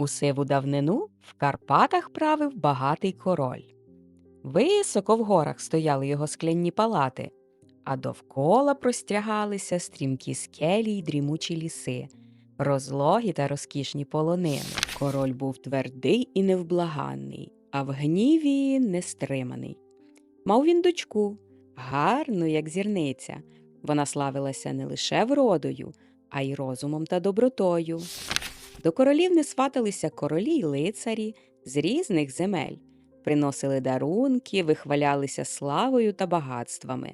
У сиву давнину в Карпатах правив багатий король. Високо в горах стояли його скляні палати, а довкола простягалися стрімкі скелі й дрімучі ліси, розлогі та розкішні полонини. Король був твердий і невблаганний, а в гніві нестриманий. Мав він дочку, гарну, як зірниця. Вона славилася не лише вродою, а й розумом та добротою. До королівни сваталися королі й лицарі з різних земель, приносили дарунки, вихвалялися славою та багатствами.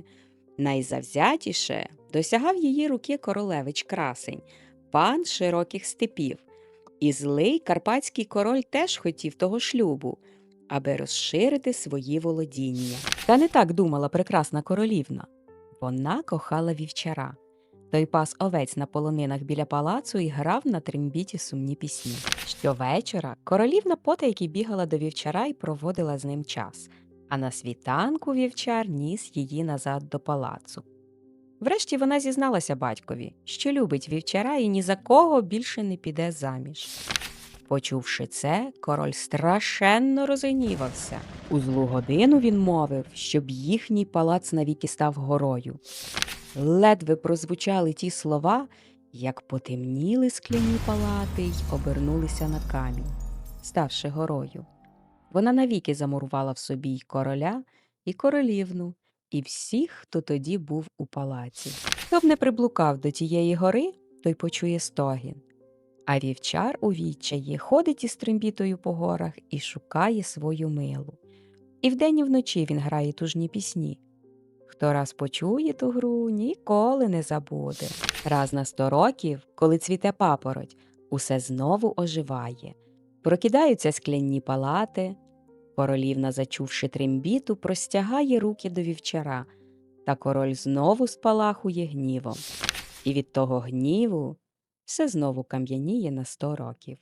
Найзавзятіше досягав її руки королевич красень, пан широких степів. І злий карпатський король теж хотів того шлюбу, аби розширити свої володіння. Та не так думала прекрасна королівна. Вона кохала вівчара. Той пас овець на полонинах біля палацу і грав на трембіті сумні пісні. Щовечора королівна потайки бігала до вівчара і проводила з ним час, а на світанку вівчар ніс її назад до палацу. Врешті вона зізналася батькові, що любить вівчара і ні за кого більше не піде заміж. Почувши це, король страшенно розгнівався. У злу годину він мовив, щоб їхній палац навіки став горою. Ледве прозвучали ті слова, як потемніли скляні палати й обернулися на камінь, ставши горою. Вона навіки замурувала в собі й короля, і королівну, і всіх, хто тоді був у палаці. Хто б не приблукав до тієї гори, той почує стогін. А вівчар у відчаї ходить із трембітою по горах і шукає свою милу. І вдень і вночі він грає тужні пісні. Хто раз почує ту гру, ніколи не забуде. Раз на сто років, коли цвіте папороть, усе знову оживає. Прокидаються скляні палати. Королівна, зачувши трембіту, простягає руки до вівчара, та король знову спалахує гнівом. І від того гніву все знову кам'яніє на сто років.